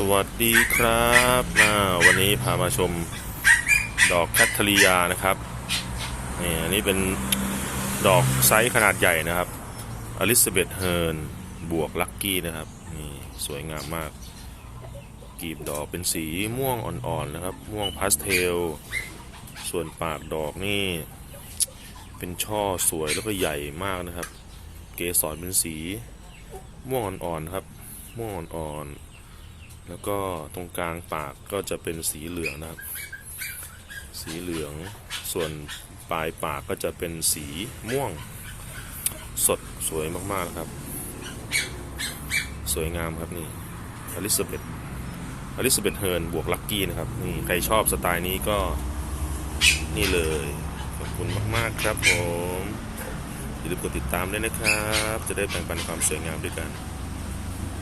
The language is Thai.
สวัสดีครับาวันนี้พามาชมดอกแคทเทอรียานะครับนี่อันนี้เป็นดอกไซส์ขนาดใหญ่นะครับอลิซาเบธเฮิร์นบวกลักกี้นะครับนี่สวยงามมาก กีบดอกเป็นสีม่วงอ่อนๆนะครับ ม่วงพาสเทล ส่วนปากดอกนี่ เป็นช่อสวยแล้วก็ใหญ่มากนะครับ เกสรเป็นสีม่วงอ่อนๆครับม่วงอ่อนๆ แล้วก็ตรงกลางปากก็จะเป็นสีเหลืองนะครับ สีเหลืองส่วนปลายปากก็จะเป็นสีม่วง สดสวยมากๆนะครับ สวยงามครับนี่อลิซาเบธอลิซาเบธเฮิร์นบวกลักกี้นะครับนี่ใครชอบสไตล์นี้ก็นี่เลย ขอบคุณมาก ๆ ครับผมอย่าลืมกดติดตามด้วยนะครับ จะได้แบ่งปันความสวยงามด้วยกัน